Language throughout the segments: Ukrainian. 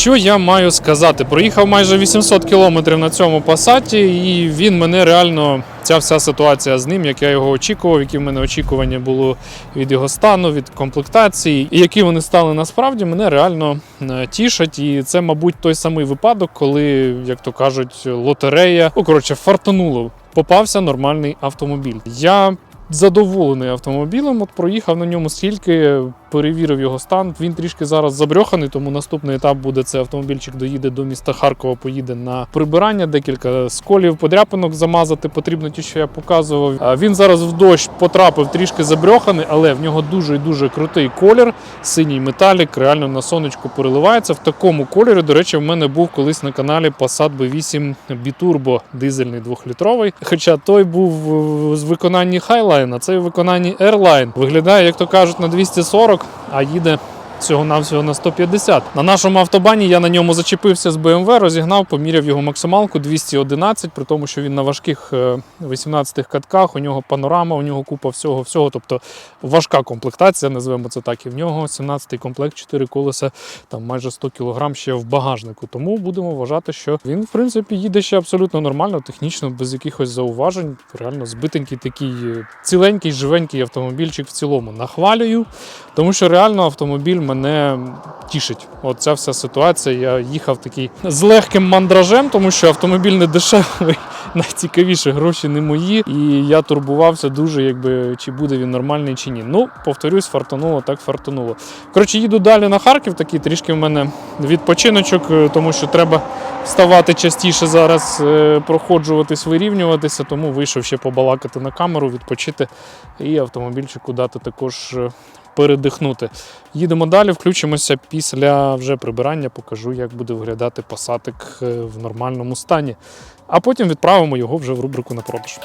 Що я маю сказати? Проїхав майже 800 кілометрів на цьому пасаті, і він мене реально. Ця вся ситуація з ним, як я його очікував, які в мене очікування було від його стану, від комплектації, і які вони стали насправді, мене реально е, тішать. І це, мабуть, той самий випадок, коли, як то кажуть, лотерея, ну, коротше, фартануло. Попався нормальний автомобіль. Я задоволений автомобілем. От проїхав на ньому стільки, перевірив його стан. Він трішки зараз забрьоханий, тому наступний етап буде це автомобільчик доїде до міста Харкова, поїде на прибирання, декілька сколів, подряпинок замазати потрібно, ті, що я показував. Він зараз в дощ потрапив трішки забрьоханий, але в нього дуже і дуже крутий колір. Синій металік, реально на сонечку переливається. В такому кольорі, до речі, в мене був колись на каналі Passat B8 Biturbo дизельний двохлітровий. Хоча той був з виконанні Highline, а цей в виконанні Airline. Виглядає, як то кажуть, на 240, а їде. Всього навсього на 150. На нашому автобані я на ньому зачепився з BMW, розігнав, поміряв його максималку 211, при тому, що він на важких 18-х катках, у нього панорама, у нього купа всього, всього. Тобто важка комплектація, називаємо це так. І в нього 17-й комплект, 4 колеса, там майже 100 кг ще в багажнику. Тому будемо вважати, що він, в принципі, їде ще абсолютно нормально, технічно, без якихось зауважень. Реально збитенький такий е, ціленький, живенький автомобільчик в цілому. Нахвалюю, тому що реально автомобіль мене тішить. От ця вся ситуація. Я їхав такий з легким мандражем, тому що автомобіль не дешевий. Найцікавіше гроші не мої, і я турбувався дуже, якби чи буде він нормальний чи ні. Ну, повторюсь, фартануло, так фартануло. Коротше, їду далі на Харків, такий трішки в мене відпочиночок, е, тому що треба вставати частіше зараз, е, проходжуватись, вирівнюватися, тому вийшов ще побалакати на камеру, відпочити і автомобільчику дати також е, передихнути. Їдемо далі, включимося після вже прибирання, покажу, як буде виглядати пасатик е, в нормальному стані. А потім відправимо його вже в рубрику на продаж.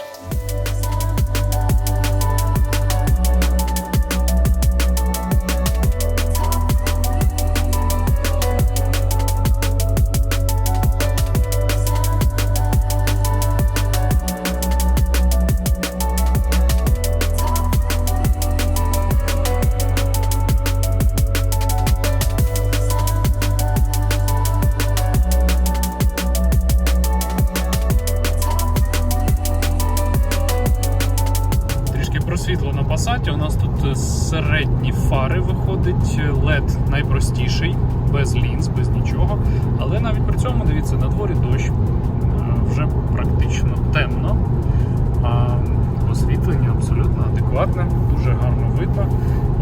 Адекватне, дуже гарно видно.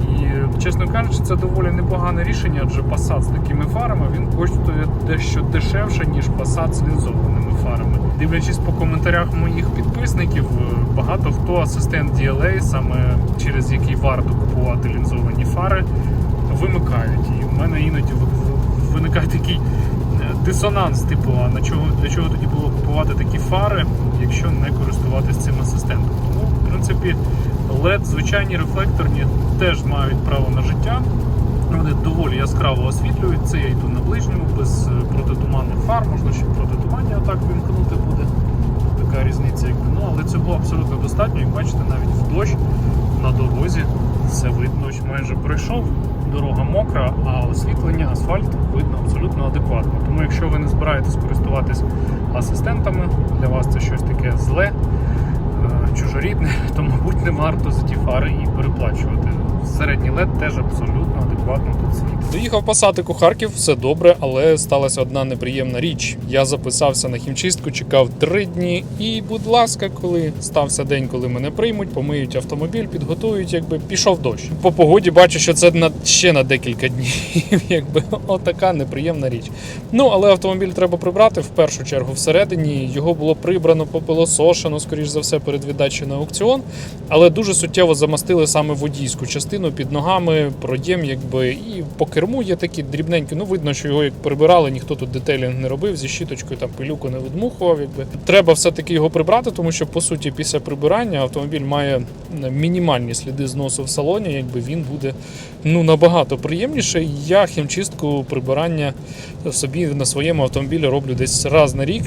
І, чесно кажучи, це доволі непогане рішення, адже Passat з такими фарами він коштує дещо дешевше, ніж Passat з лінзованими фарами. Дивлячись по коментарях моїх підписників, е, багато хто асистент DLA, саме через який варто купувати лінзовані фари, вимикають. І в мене іноді виникає такий дисонанс, типу, а на чого для чого тоді було купувати такі фари, якщо не користуватися цим асистентом. Тому, в принципі, LED, звичайні рефлекторні, теж мають право на життя. Вони доволі яскраво освітлюють. Це я йду на ближньому, без е, протитуманних фар, можна ще протитуманні отак вимкнути буде. Така різниця, якби. Ну, але цього абсолютно достатньо. Як бачите, навіть в дощ на дорозі все видно, майже пройшов. Дорога мокра, а освітлення, асфальт видно абсолютно адекватно. Тому якщо ви не збираєтесь користуватись асистентами, для вас це щось таке зле, е, чужорідне, то, мабуть, не варто за ті фари і переплачувати. Середній LED теж абсолютно адекватно тут світить. Доїхав пасатик у Харків, все добре, але сталася одна неприємна річ. Я записався на хімчистку, чекав три дні, і, будь ласка, коли стався день, коли мене приймуть, помиють автомобіль, підготують, якби пішов дощ. По погоді бачу, що це на ще на декілька днів. Якби отака неприємна річ. Ну але автомобіль треба прибрати в першу чергу всередині. Його було прибрано, попилосошено, скоріш за все, перед віддачею на аукціон. Але дуже суттєво замастили саме водійську частину під ногами, проєм, якби і по керму є такі дрібненькі. Ну видно, що його як прибирали, ніхто тут детелінг не робив зі щіточкою, там пилюку не видмухував. Якби треба все-таки його прибрати, тому що по суті після прибирання автомобіль має мінімальні сліди зносу в салоні, якби він буде ну набагато приємніше. Я хімчистку прибирання собі на своєму автомобілі роблю десь раз на рік.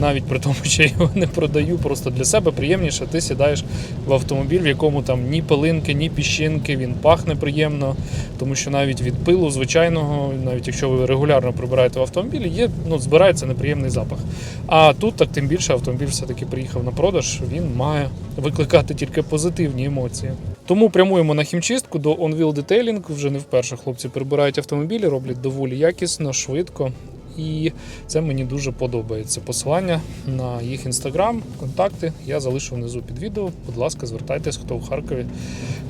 Навіть при тому, що я його не продаю, просто для себе приємніше. Ти сідаєш в автомобіль, в якому там ні пилинки, ні піщинки, він пахне приємно, тому що навіть від пилу звичайного, навіть якщо ви регулярно прибираєте в автомобілі, є ну збирається неприємний запах. А тут так тим більше автомобіль все-таки приїхав на продаж. Він має викликати тільки позитивні емоції. Тому прямуємо на хімчистку до On-Wheel Detailing. Вже не вперше хлопці прибирають автомобілі, роблять доволі якісно, швидко. І це мені дуже подобається. Посилання на їх інстаграм, контакти я залишу внизу під відео. Будь ласка, звертайтесь, хто в Харкові.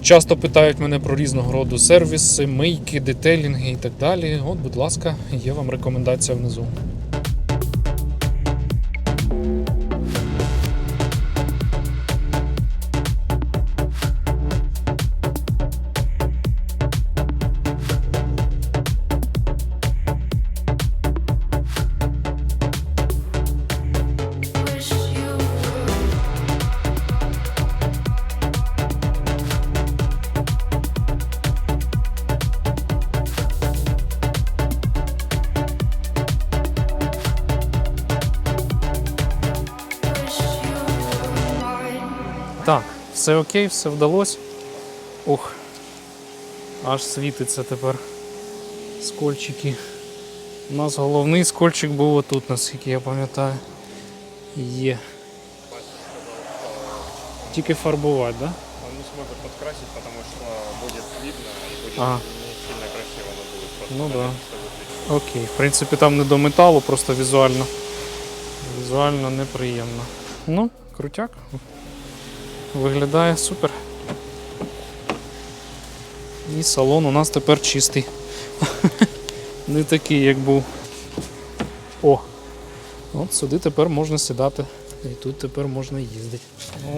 Часто питають мене про різного роду сервіси, мийки, детелінги і так далі. От, будь ласка, є вам рекомендація внизу. Все окей, все вдалося. Ух, аж світиться тепер скольчики. У нас головний скольчик був отут, наскільки я пам'ятаю. Є. Тільки фарбувати, так? Да? Он не сможет подкрасить, потому что будет видно и будет Ага. не сильно красиво оно будет. Просто Ну да. Окей. В принципі, там не до металу, просто візуально. Візуально неприємно. Ну, крутяк. Виглядає супер. І салон у нас тепер чистий. Не такий, як був. О! От сюди тепер можна сідати. І тут тепер можна їздити.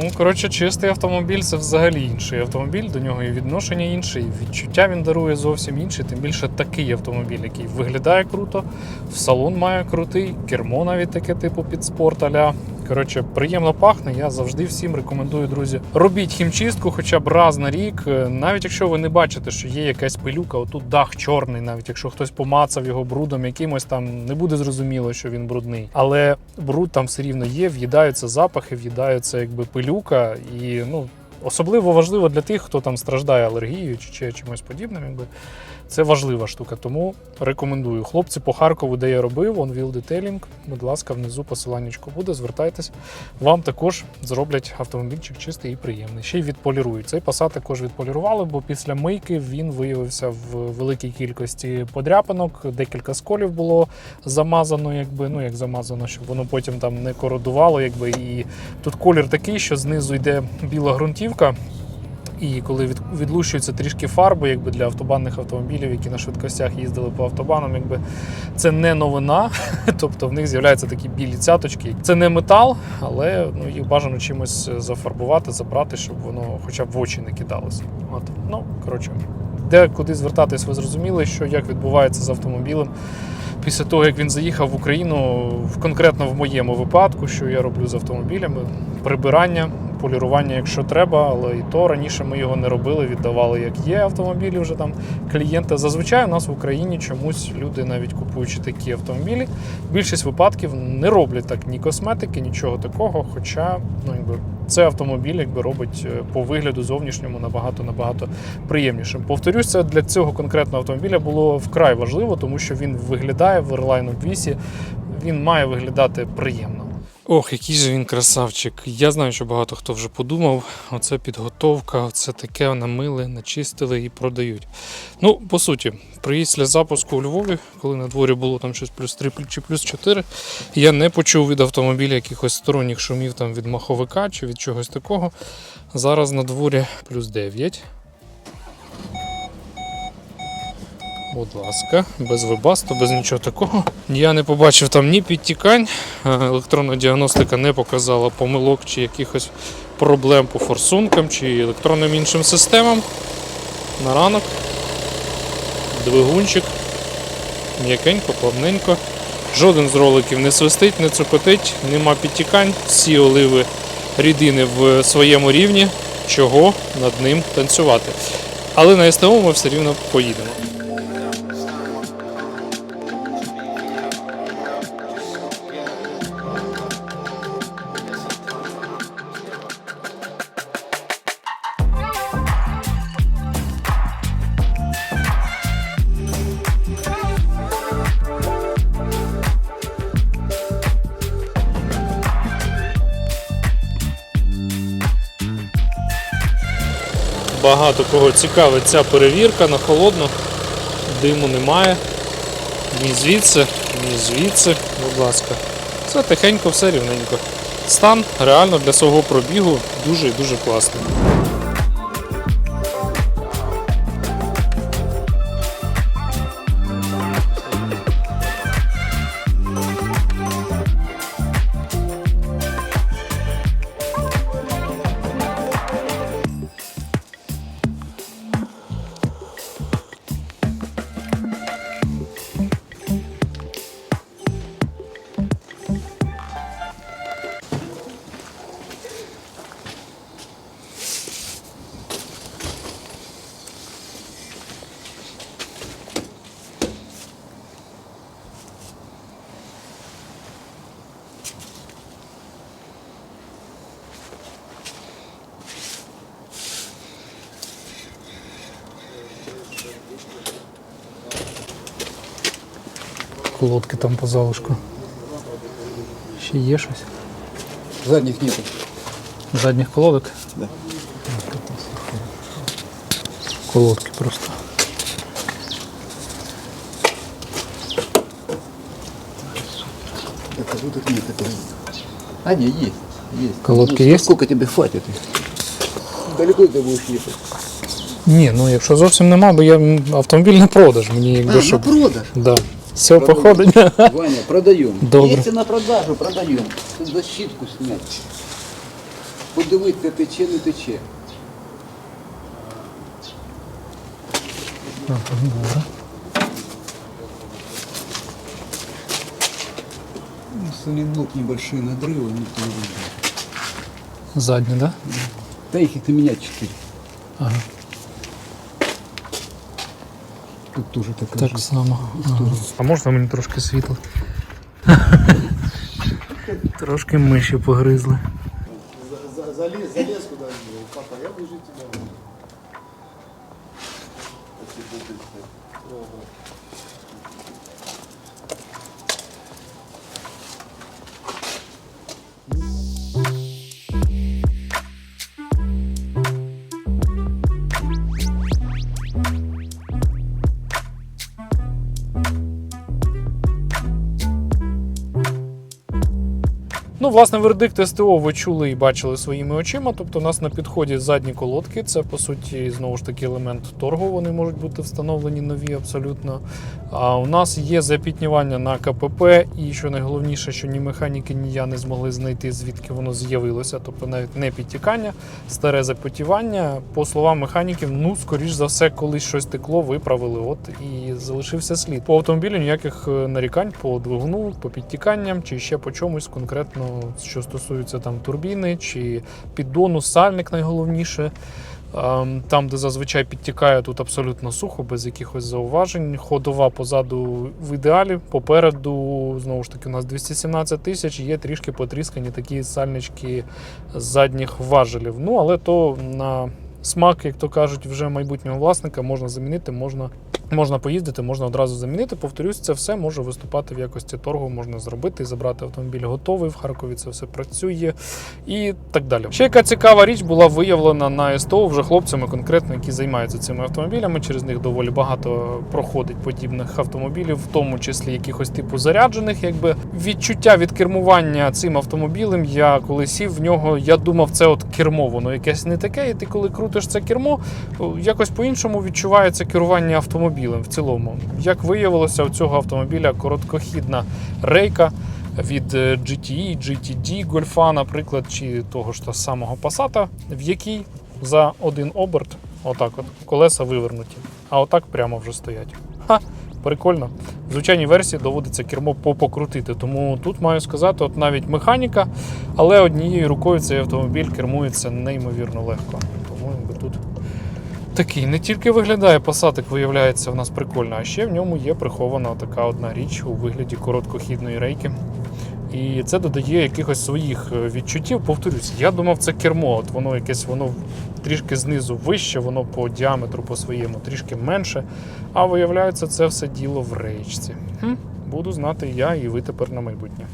Ну, коротше, чистий автомобіль це взагалі інший автомобіль, до нього і відношення інше, і відчуття він дарує зовсім інше. Тим більше такий автомобіль, який виглядає круто, в салон має крутий, кермо навіть таке типу під спорт аля. Коротше, приємно пахне. Я завжди всім рекомендую, друзі. Робіть хімчистку хоча б раз на рік. Е, Навіть якщо ви не бачите, що є якась пилюка, отут дах чорний, навіть якщо хтось помацав його брудом якимось, там не буде зрозуміло, що він брудний. Але бруд там все рівно є, в'їдаються запахи, в'їдається якби пилюка, і ну. Особливо важливо для тих, хто там страждає алергією чи чимось подібним. Якби. Це важлива штука, тому рекомендую. Хлопці по Харкову, де я робив, OnWheel Detailing, будь ласка, внизу посиланнячко буде, звертайтесь. Вам також зроблять автомобільчик чистий і приємний. Ще й відполірують. Цей Passat також відполірували, бо після мийки він виявився в великій кількості подряпинок, декілька сколів було замазано, якби, ну як замазано, щоб воно потім там не кородувало. Якби, і тут колір такий, що знизу йде біла ґрунтівка. І коли від, відлущується трішки фарби, якби для автобанних автомобілів, які на швидкостях їздили по автобанам, якби це не новина. Тобто в них з'являються такі білі цяточки. Це не метал, але ну їх бажано чимось зафарбувати, забрати, щоб воно хоча б в очі не кидалося. От ну коротше, де куди звертатись, ви зрозуміли, що як відбувається з автомобілем. Після того, як він заїхав в Україну, конкретно в моєму випадку, що я роблю з автомобілями, прибирання, полірування, якщо треба, але і то раніше ми його не робили, віддавали як є автомобілі вже там клієнти. Зазвичай у нас в Україні чомусь люди, навіть купуючи такі автомобілі, більшість випадків не роблять так ні косметики, нічого такого. Хоча ну, якби, це автомобіль якби робить е, по вигляду зовнішньому набагато набагато приємнішим. Повторюсь, це для цього конкретного автомобіля було вкрай важливо, тому що він виглядає в Airline обвісі, він має виглядати приємно. Ох, який же він красавчик. Я знаю, що багато хто вже подумав. Оце підготовка, оце таке намили, начистили і продають. Ну, по суті, після запуску у Львові, коли на дворі було там щось плюс 3 чи плюс 4, я не почув від автомобіля якихось сторонніх шумів там від маховика чи від чогось такого. Зараз на дворі плюс 9. Будь ласка, без вибасту, без нічого такого. Я не побачив там ні підтікань. е, Електронна діагностика не показала помилок чи якихось проблем по форсункам чи електронним іншим системам. На ранок. Двигунчик. М'якенько, плавненько. Жоден з роликів не свистить, не цокотить, нема підтікань. Всі оливи рідини в своєму рівні. Чого над ним танцювати. Але на СТО ми все рівно поїдемо. Багато кого цікавить ця перевірка на холодно. Диму немає. Ні звідси, ні звідси, будь ласка. Все тихенько, все рівненько. Стан реально для свого пробігу дуже і дуже класний. Колодки там по залишку. Ще є щось? Задних нету. Задніх колодок? Да. Колодки просто. Это вот их нет, это нет. А, не, есть. Есть. Колодки Ну, есть? Сколько тебе хватит? Далеко ты будешь ехать? Ні, ну якщо зовсім нема, бо я м, автомобіль на продаж. Мені якби А, щоб. на продаж. Да. Все Продаем. походить. Ваня, продаем. Добре. Если на продажу, продаем. Тут защитку снять. Подивитися, тече, не тече. Ну, Солидок небольшие надрывы, никто не видит. Задні, да? Да их это менять четыре. Ага. Тут тоже такая Так же. само. А можна мені трошки світла? трошки миші погризли. Заліз, залез власне, вердикт СТО ви чули і бачили своїми очима. Тобто, у нас на підході задні колодки. Це по суті знову ж таки елемент торгу. Вони можуть бути встановлені нові абсолютно. А у нас є запітнювання на КПП, і що найголовніше, що ні механіки, ні я не змогли знайти, звідки воно з'явилося. Тобто навіть не підтікання, старе запотівання. По словам механіків, ну скоріш за все, колись щось текло, виправили. От і залишився слід. По автомобілю ніяких е, нарікань по двигуну, по підтіканням чи ще по чомусь конкретно, що стосується там турбіни чи піддону, сальник найголовніше. Ем, Там, де зазвичай підтікає, тут абсолютно сухо, без якихось зауважень. Ходова позаду в ідеалі. Попереду, знову ж таки, у нас 217 тисяч, є трішки потріскані такі сальнички задніх важелів. Ну, але то на смак, як то кажуть, вже майбутнього власника можна замінити, можна, можна поїздити, можна одразу замінити. Повторюсь, це все може виступати в якості торгу, можна зробити і забрати автомобіль готовий. В Харкові це все працює і так далі. Ще яка цікава річ була виявлена на СТО вже хлопцями, конкретно, які займаються цими автомобілями. Через них доволі багато проходить подібних автомобілів, в тому числі якихось типу заряджених. Якби відчуття від кермування цим автомобілем. Я коли сів в нього, я думав, це от кермо, воно якесь не таке. І ти коли крутиш це кермо, якось по-іншому відчувається керування автомобілем в цілому. Як виявилося, у цього автомобіля короткохідна рейка від е, GTE, GTD Гольфа, наприклад, чи того ж самого Passat, в якій за один оберт, отак от, колеса вивернуті, а отак прямо вже стоять. Ха, прикольно. В звичайній версії доводиться кермо попокрутити. Тому тут маю сказати, от навіть механіка, але однією рукою цей автомобіль кермується неймовірно легко. Такий не тільки виглядає посадок, виявляється, в нас прикольно, а ще в ньому є прихована така одна річ у вигляді короткохідної рейки. І це додає якихось своїх е, відчуттів. Повторюсь, я думав, це кермо. От воно якесь воно трішки знизу вище, воно по діаметру по своєму трішки менше. А виявляється, це все діло в рейчці. Хм, буду знати я і ви тепер на майбутнє.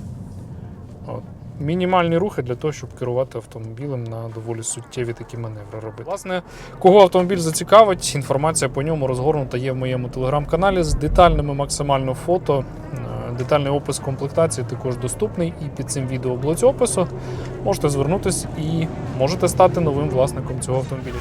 От. Мінімальні рухи для того, щоб керувати автомобілем на доволі суттєві такі маневри робити. Власне, кого автомобіль зацікавить, інформація по ньому розгорнута є в моєму телеграм-каналі з детальними максимально фото. Е, Детальний опис комплектації також доступний і під цим відео блоці опису можете звернутися і можете стати новим власником цього автомобіля.